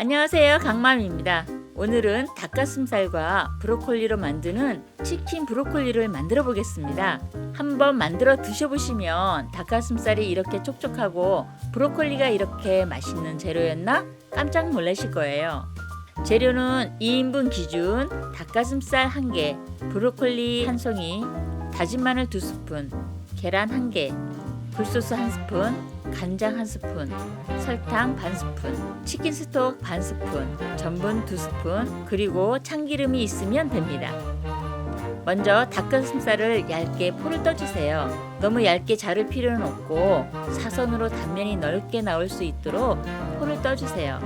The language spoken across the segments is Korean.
안녕하세요. 강맘입니다. 오늘은 닭가슴살과 브로콜리로 만드는 치킨 브로콜리를 만들어 보겠습니다. 한번 만들어 드셔보시면 닭가슴살이 이렇게 촉촉하고 브로콜리가 이렇게 맛있는 재료였나 깜짝 놀라실 거예요. 재료는 2인분 기준 닭가슴살 1개, 브로콜리 1송이, 다진 마늘 2스푼, 계란 1개, 굴소스 1스푼, 간장 1스푼, 설탕 반 스푼, 치킨 스톡 반 스푼, 전분 두 스푼, 그리고 참기름이 있으면 됩니다. 먼저 닭가슴살을 얇게 포를 떠주세요. 너무 얇게 자를 필요는 없고 사선으로 단면이 넓게 나올 수 있도록 포를 떠주세요.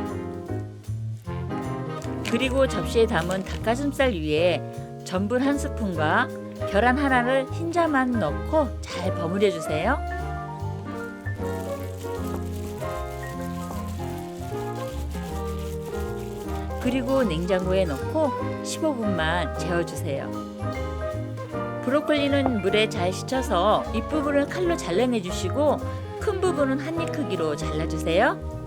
그리고 접시에 담은 닭가슴살 위에 전분 한 스푼과 계란 하나를 흰자만 넣고 잘 버무려 주세요. 그리고 냉장고에 넣고 15분만 재워주세요. 브로콜리는 물에 잘 씻어서 윗부분을 칼로 잘라내 주시고 큰 부분은 한 입 크기로 잘라주세요.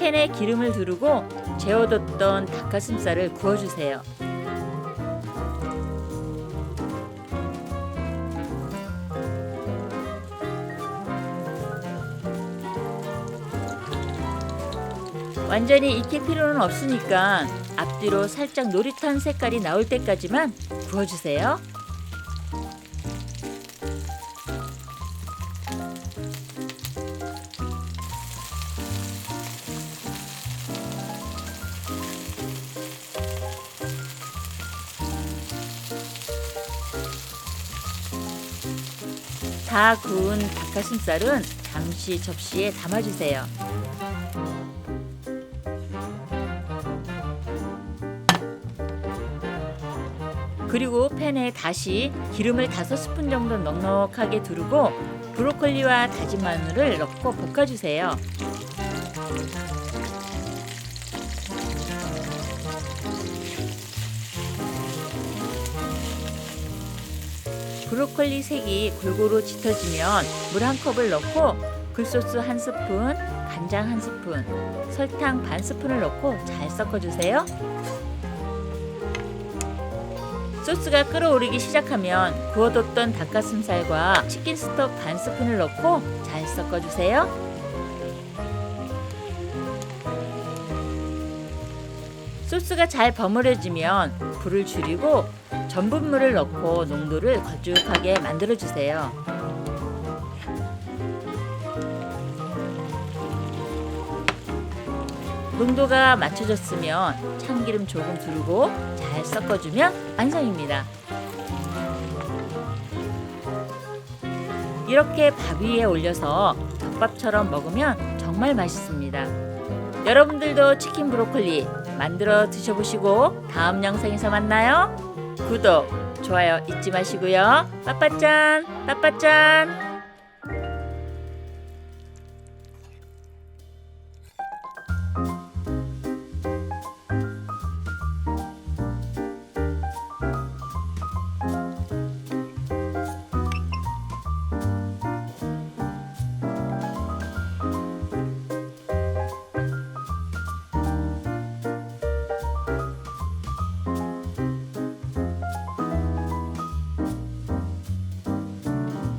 팬에 기름을 두르고 재워뒀던 닭가슴살을 구워주세요. 완전히 익힐 필요는 없으니까 앞뒤로 살짝 노릇한 색깔이 나올 때까지만 구워주세요. 다 구운 닭가슴살은 잠시 접시에 담아주세요. 그리고 팬에 다시 기름을 5스푼 정도 넉넉하게 두르고 브로콜리와 다진 마늘을 넣고 볶아주세요. 브로콜리 색이 골고루 짙어지면 물 한 컵을 넣고 굴소스 한 스푼, 간장 한 스푼, 설탕 반 스푼을 넣고 잘 섞어주세요. 소스가 끓어오르기 시작하면 구워뒀던 닭가슴살과 치킨 스톡 반 스푼을 넣고 잘 섞어주세요. 소스가 잘 버무려지면 불을 줄이고 전분물을 넣고 농도를 걸쭉하게 만들어 주세요. 농도가 맞춰졌으면 참기름 조금 두르고 잘 섞어주면 완성입니다. 이렇게 밥 위에 올려서 덮밥처럼 먹으면 정말 맛있습니다. 여러분들도 치킨 브로콜리 만들어 드셔보시고 다음 영상에서 만나요. 구독, 좋아요 잊지 마시고요. 빠빠짠, 빠빠짠.